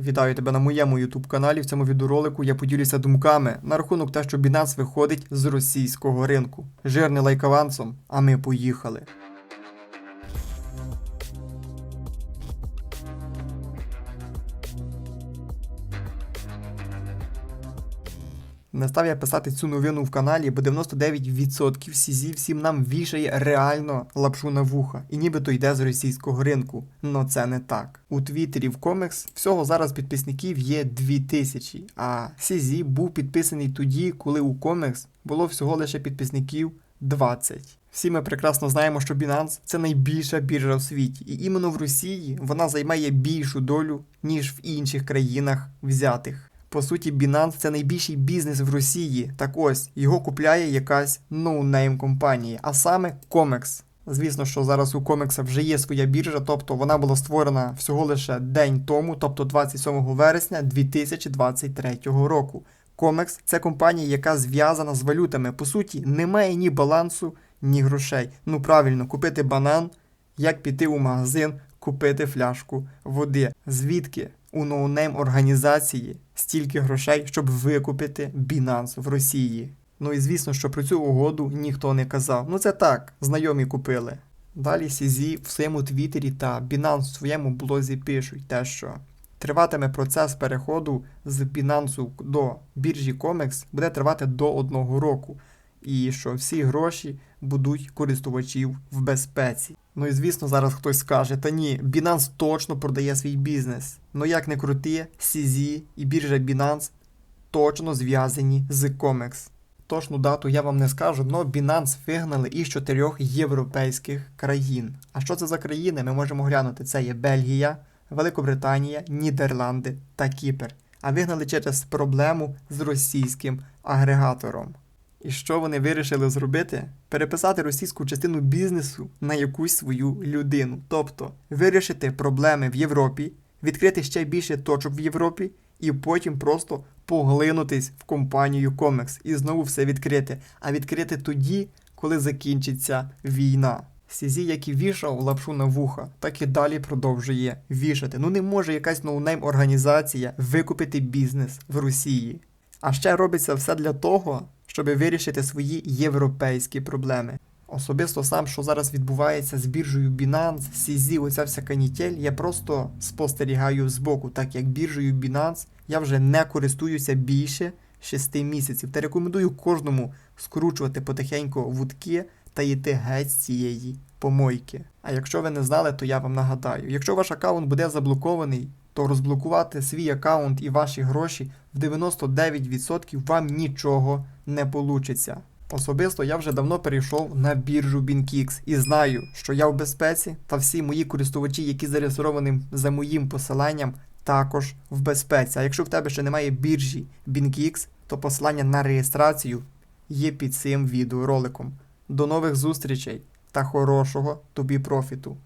Вітаю тебе на моєму YouTube каналі. В цьому відеоролику я поділюся думками на рахунок те, що Binance виходить з російського ринку. Жирний лайк авансом, а ми поїхали. Не став я писати цю новину в каналі, бо 99% сізі всім нам вішає реально лапшу на вуха, і нібито йде з російського ринку. Но це не так. У Твіттері в комікс всього зараз підписників є 2000, а Сізі був підписаний тоді, коли у комікс було всього лише підписників 20. Всі ми прекрасно знаємо, що Binance – це найбільша біржа у світі, і іменно в Росії вона займає більшу долю, ніж в інших країнах взятих. По суті, Binance – це найбільший бізнес в Росії. Так ось його купляє якась ноунейм компанія, а саме Comex. Звісно, що зараз у Comex вже є своя біржа, тобто вона була створена всього лише день тому, тобто 27 вересня 2023 року. Comex – це компанія, яка зв'язана з валютами. По суті, немає ні балансу, ні грошей. Ну правильно, купити банан, як піти у магазин, купити фляжку води. Звідки у ноунейм організації стільки грошей, щоб викупити Binance в Росії? Ну і звісно, що про цю угоду ніхто не казав. Ну це так, знайомі купили. Далі Сізі в своєму твіттері та Binance в своєму блозі пишуть те, що триватиме процес переходу з Binance до біржі Comex буде тривати до одного року, і що всі гроші будуть користувачів в безпеці. Ну і звісно, зараз хтось скаже, та ні, Binance точно продає свій бізнес. Ну як не крути, CZ і біржа Binance точно зв'язані з Comex. Точну дату я вам не скажу, але Binance вигнали із чотирьох європейських країн. А що це за країни? Ми можемо глянути. Це є Бельгія, Великобританія, Нідерланди та Кіпр. А вигнали через проблему з російським агрегатором. І що вони вирішили зробити? Переписати російську частину бізнесу на якусь свою людину. Тобто вирішити проблеми в Європі, відкрити ще більше точок в Європі, і потім просто поглинутись в компанію Comex і знову все відкрити. А відкрити тоді, коли закінчиться війна. Сізі, як і вішав лапшу на вуха, так і далі продовжує вішати. Ну не може якась ноунейм організація викупити бізнес в Росії. А ще робиться все для того, щоб вирішити свої європейські проблеми. Особисто сам, що зараз відбувається з біржею Binance, CZ, оця вся канітель, я просто спостерігаю збоку, так як біржею Binance я вже не користуюся більше 6 місяців. Та рекомендую кожному скручувати потихеньку вудки та йти геть з цієї помойки. А якщо ви не знали, то я вам нагадаю: якщо ваш аккаунт буде заблокований, то розблокувати свій аккаунт і ваші гроші в 99% вам нічого не получиться. Особисто я вже давно перейшов на біржу BinKix і знаю, що я в безпеці, та всі мої користувачі, які зареєстровані за моїм посиланням, також в безпеці. А якщо в тебе ще немає біржі BinKix, то посилання на реєстрацію є під цим відеороликом. До нових зустрічей та хорошого тобі профіту!